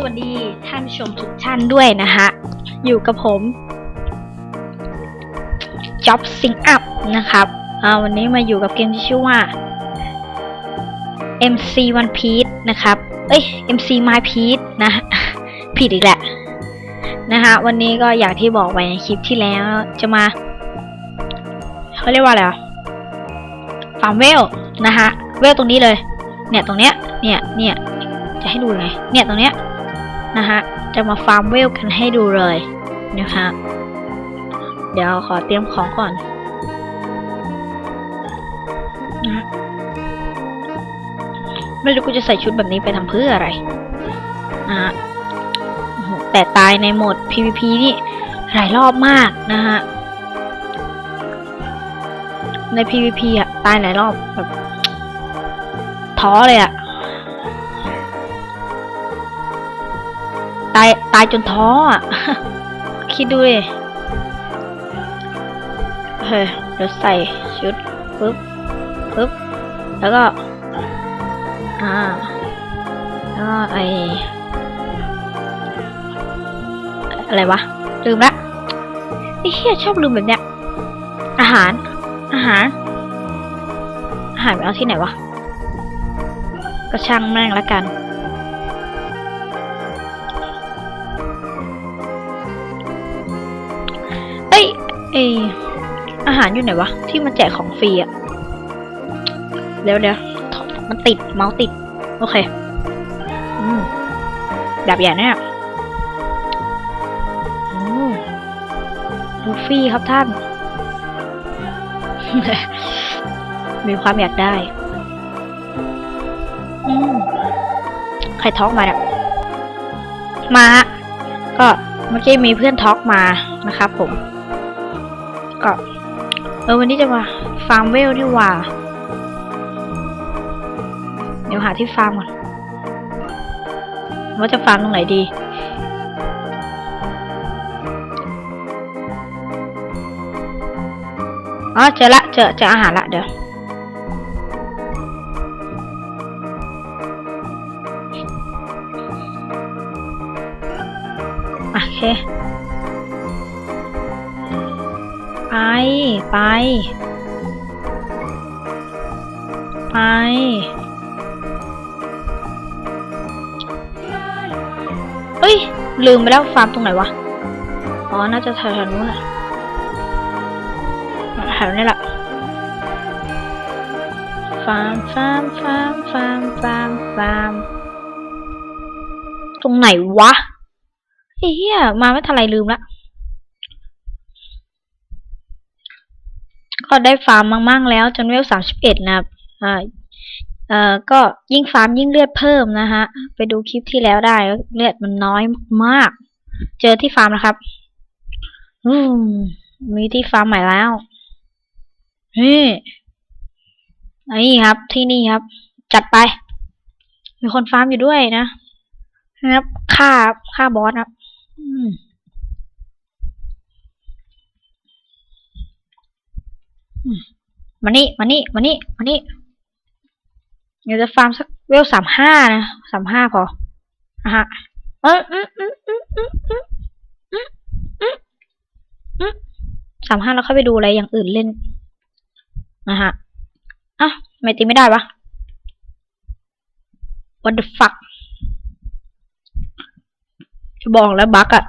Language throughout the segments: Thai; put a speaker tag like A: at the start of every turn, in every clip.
A: สวัสดีท่านชมทุกท่านด้วยนะฮะ อยู่กับผม Job Sing Up นะครับวันนี้มาอยู่กับเกมที่ชื่อว่า MC One Piece นะครับ เอ้ย MC My Piece นะ ผิดอีกแหละนะฮะวันนี้ก็อย่างที่บอกไปในคลิปที่แล้วจะมาเขาเรียกว่าอะไรอะฟาร์มเวลนะฮะเวลตรงนี้เลย เนี่ยตรงเนี้ยเนี่ยเนี่ยจะให้ดูไงเนี่ยตรงเนี้ย นะฮะ จะมาฟาร์มเวลกันให้ดูเลยนะคะ เดี๋ยวขอเตรียมของก่อนนะฮะไม่รู้กูจะใส่ชุดแบบนี้ไปทำเพื่ออะไรนะฮะโหแต่ตายในโหมด PVP นี่หลายรอบมากนะฮะ ใน PVP อะตายหลายรอบแบบท้อเลยอะ ตายตายจนท้ออะคิดดูดิเฮ้ยเดี๋ยวใส่ชุดปึ๊บปึ๊บ แล้วก็ อ่า แล้วก็ไออะไรวะ ลืมละไอ้เหี้ยชอบลืมแบบเนี้ย อาหาร อาหาร อาหารไปเอาที่ไหนวะ ก็ช่างแม่งละกัน อ้ยเออาหารอยู่ไหนวะ ที่มันแจกของฟรีอะเดี๋ยวเดี๋ยวมันติดเมาส์ติด โอเค อืมแบบใหญ่เนี่ยอืมลูฟี่ครับท่าน มีความอยากได้ ใครท็อกมาเนี่ย มาฮะก็เมื่อกี้มีเพื่อนท็อกมานะครับผม ก็เออวันนี้จะมาฟาร์มเวลดีกว่า เดี๋ยวหาที่ฟาร์มก่อนว่าจะฟาร์มตรงไหนดีอ๋อเจอละเจอเจออาหารละเดี๋ยวโอเค ไป ไป เอ้ย ลืมไปแล้วฟาร์มตรงไหนวะ อ๋อ น่าจะแถวๆนู้นแหละแถวนี้แหละฟาร์มฟาร์มฟาร์มฟาร์มฟาร์มฟาร์มตรงไหนวะเหี้ยมาไม่ทันไรลืมละ ก็ได้ฟาร์มมั่งๆแล้วจนเวลสามสิบเอ็ดนะครับอ่าเอ่อก็ยิ่งฟาร์มยิ่งเลือดเพิ่มนะฮะ ไปดูคลิปที่แล้วได้เลือดมันน้อยมากเจอที่ฟาร์มนะครับ อืมมีที่ฟาร์มใหม่แล้วนี่นี่ครับ ที่นี่ครับ จัดไป มีคนฟาร์มอยู่ด้วยนะ นะครับ ค่าค่าบอสครับ อืม มานี่มานี่มานี่มานี่เดี๋ยวจะฟาร์มสักเวลสามห้านะสามห้าพออะฮะเออสามห้าแล้วเข้าไปดูอะไรอย่างอื่นเล่นนะฮะอะไม่ตีไม่ได้ปะ What the fuck จะบอกแล้วบั๊กอะ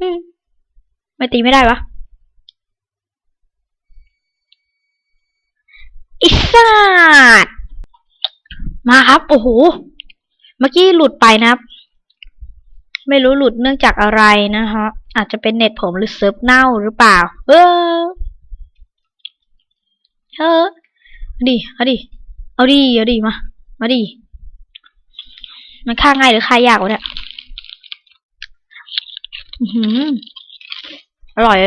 A: อื ไม่ตีไม่ได้ปะอิสัตมาครับ โอ้โห เมื่อกี้หลุดไปนะครับ ไม่รู้หลุดเนื่องจากอะไรนะฮะ อาจจะเป็นเน็ตผมหรือเซิร์ฟเน่าหรือเปล่า เออเออเอดิ เอาดิ เอาดิ เอาดิ มา มาดิ มันฆ่าง่ายหรือฆ่ายากวะเนี่ย อือหือ อร่อย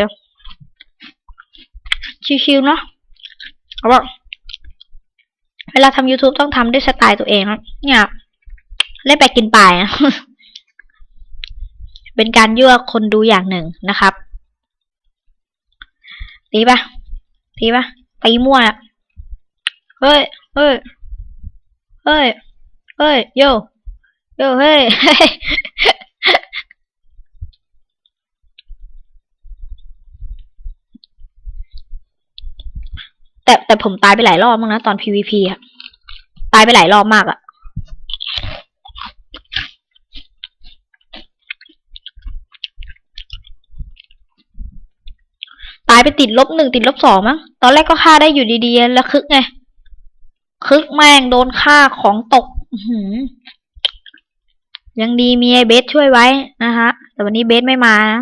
A: ชิวๆเนาะเอาว่าเวลาทำ YouTube ต้องทำด้วยสไตล์ตัวเองนะเนี่ยเล่นไปกินไปนะเป็นการยั่วคนดูอย่างหนึ่งนะครับตีปะตีปะตีมั่วอะเฮ้ยเฮ้ยเฮ้ยเฮ้ยโยโยเฮ้ย แต่แต่ผมตายไปหลายรอบมั้งนะตอน PVP อะตายไปหลายรอบมากอะตายไปติดลบหนึ่งติดลบสองมั้ง ตอนแรกก็ฆ่าได้อยู่ดีๆ แล้วคึกไง คึกแม่งโดนฆ่าของตกหืยังดีมีไอเบสช่วยไว้นะฮะ แต่วันนี้เบสไม่มานะ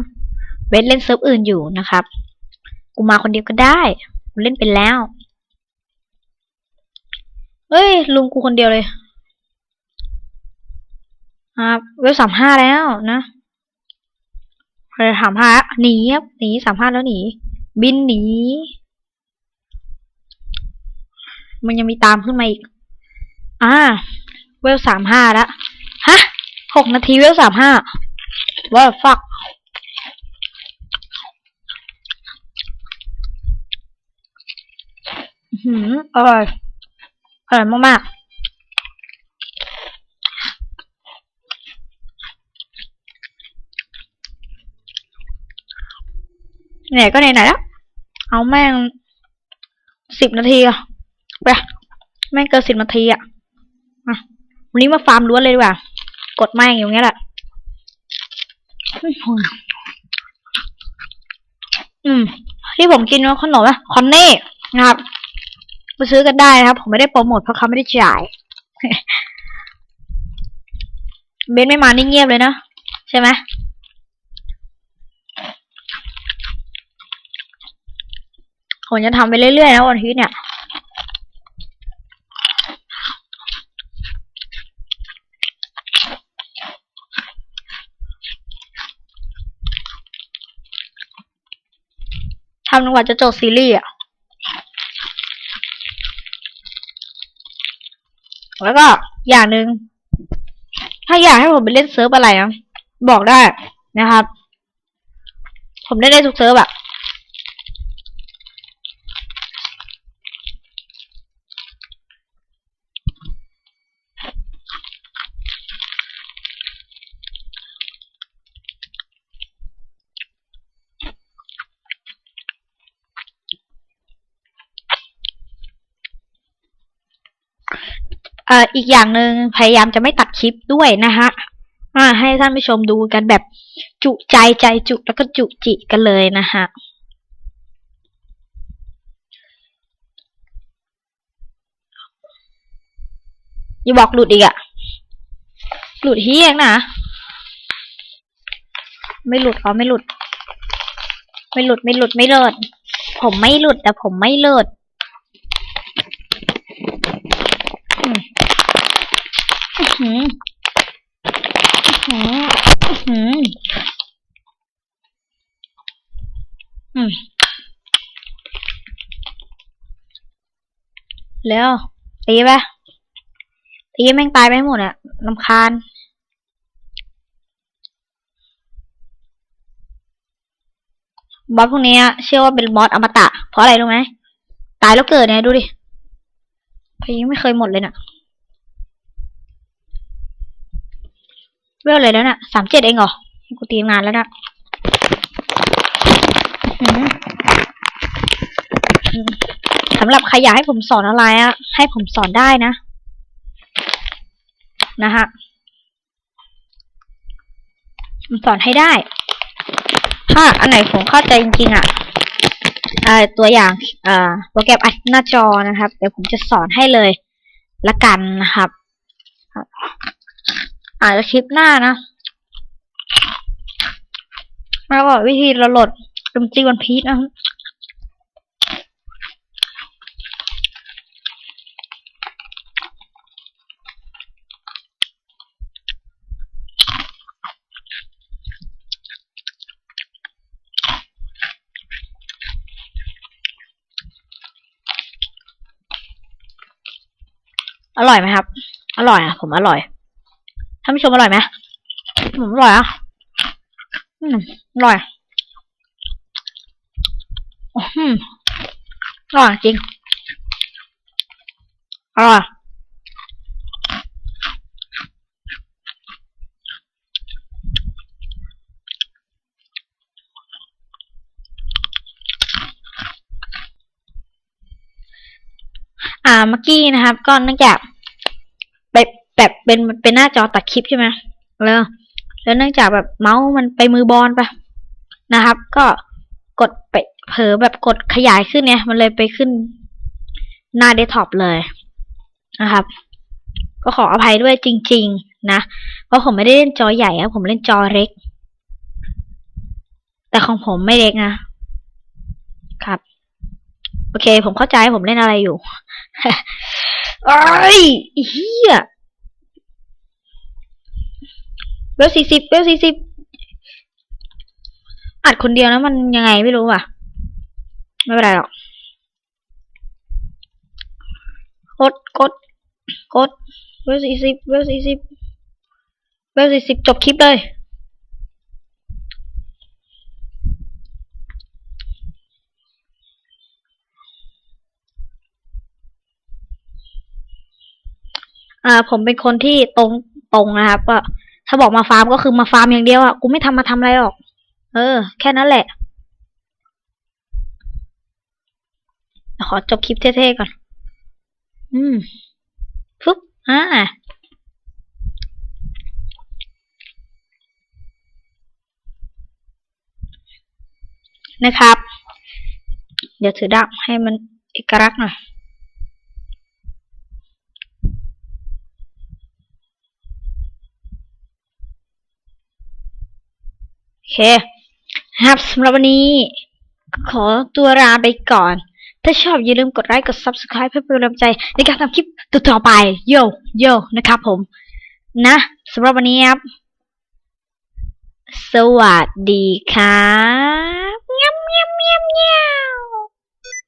A: เบสเล่นเซิร์ฟอื่นอยู่นะครับ กูมาคนเดียวก็ได้ เล่นเป็นแล้ว เฮ้ยลุงกูคนเดียวเลยครับเวลสามห้าแล้วนะเวลสามห้าหนีครับหนีสามห้าแล้วหนี บินหนี มันยังมีตามขึ้นมาอีก อ่า เวลสามห้าล้วฮะหกนาทีเวลสามห้าว่าฟักหืมอร่อย อร่อยมากๆเนี่ยก็ไหนๆแล้วเอาแม่งสิบนาทีอะไปแม่งเกินสิบนาทีอะอะวันนี้มาฟาร์มล้วนเลยดีกว่า กดแม่งอย่างเงี้ยแหละ อืม ที่ผมกินว่าขนมอะคอนเน่นะครับ ไปซื้อกันได้นะครับ ผมไม่ได้โปรโมทเพราะเขาไม่ได้จ่าย เบนไม่มานี่เงียบเลยนะ ใช่ไหมผมจะทำไปเรื่อยๆนะวันทิตย์เนี่ยทำจนกว่าจะจบซีรีส์อะ แล้วก็อย่างหนึ่งถ้าอยากให้ผมไปเล่นเซิร์ฟอะไรนะบอกได้นะครับ ผมเล่นได้ทุกเซิร์ฟอะเอ่ออีกอย่างหนึ่งพยายามจะไม่ตัดคลิปด้วยนะฮะอ่าให้ท่านผู้ชมดูกันแบบจุใจใจจุแล้วก็จุจิกันเลยนะฮะอย่าบอกหลุดอีกอะหลุดเฮียงนะไม่หลุดอ๋อไม่หลุด ไม่หลุดไม่หลุดไม่เลิศผมไม่หลุดแต่ผมไม่เลิศอืมอื้อ หืออื้อหืออื้อหืออืมแล้วตีไปตีแม่งตายไปหมดอะลำคาญบอสพวกเนี้ยเชื่อว่าเป็นบอสอมตะ เพราะอะไรรู้ไหม ตายแล้วเกิดเนี่ยดูดิพยังไม่เคยหมดเลยน่ะ เวลเลยแล้วน่ะสามเจ็ดเองเหรอ กูตีนานแล้วน่ะสำหรับใครอยากให้ผมสอนอะไรอะให้ผมสอนได้นะ นะฮะผมสอนให้ได้ ถ้าอันไหนผมเข้าใจจริงๆอะเอ่อตัวอย่างเอ่อโปรแกรมอัดหน้าจอนะครับ เดี๋ยวผมจะสอนให้เลยละกันนะครับ อาจจะคลิปหน้านะแล้วก็วิธีเราโหลดดมจีวันพีชนะอร่อยไหมครับ อร่อยอะ ผมอร่อย ผู้ชมอร่อยไหมหมอร่อยอะอืมอร่อยอืมอร่อยจริงอร่อยอ่าเมื่อกี้นะครับ ก็เนื่องจาก แบบเป็นเป็นหน้าจอตัดคลิปใช่ไหมแล้วแล้วเนื่องจากแบบเมาส์มันไปมือบอลไปนะครับ ก็กดไปเผลอแบบกดขยายขึ้นเนี่ยมันเลยไปขึ้นหน้าเดสก์ท็อปเลยนะครับ ก็ขออภัยด้วยจริง ๆ นะ เพราะผมไม่ได้เล่นจอใหญ่อะผมเล่นจอเล็ก แต่ของผมไม่เล็กนะครับ โอเค ผมเข้าใจผมเล่นอะไรอยู่ เอ้ยเฮีย เวลสี่สิบเวลสี่สิบอัดคนเดียวนะมันยังไงไม่รู้อะ ไม่เป็นไรหรอกกดกดกดเวลสี่สิบเวลสี่สิบเวลสี่สิบจบคลิปเลยอ่าผมเป็นคนที่ตรงตรงนะครับก็ ถ้าบอกมาฟาร์มก็คือมาฟาร์มอย่างเดียวอะ กูไม่ทำมาทำอะไรหรอก เออ แค่นั้นแหละ ขอจบคลิปเท่ๆก่อน อืมฟุ๊บอ่านะครับ เดี๋ยวถือดาบให้มันเอกลักษณ์หน่อย คครับสำหรับวันนี้ ขอตัวลาไปก่อน ถ้าชอบอย่าลืมกดไลค์กด subscribe เพื่อเป็นกำลังใจในการทำคลิปต่อไป โยโยนะครับผม นะสำหรับวันนี้ครับ สวัสดีครับเงี้ยเงี้ยเงี้ยเงี้ย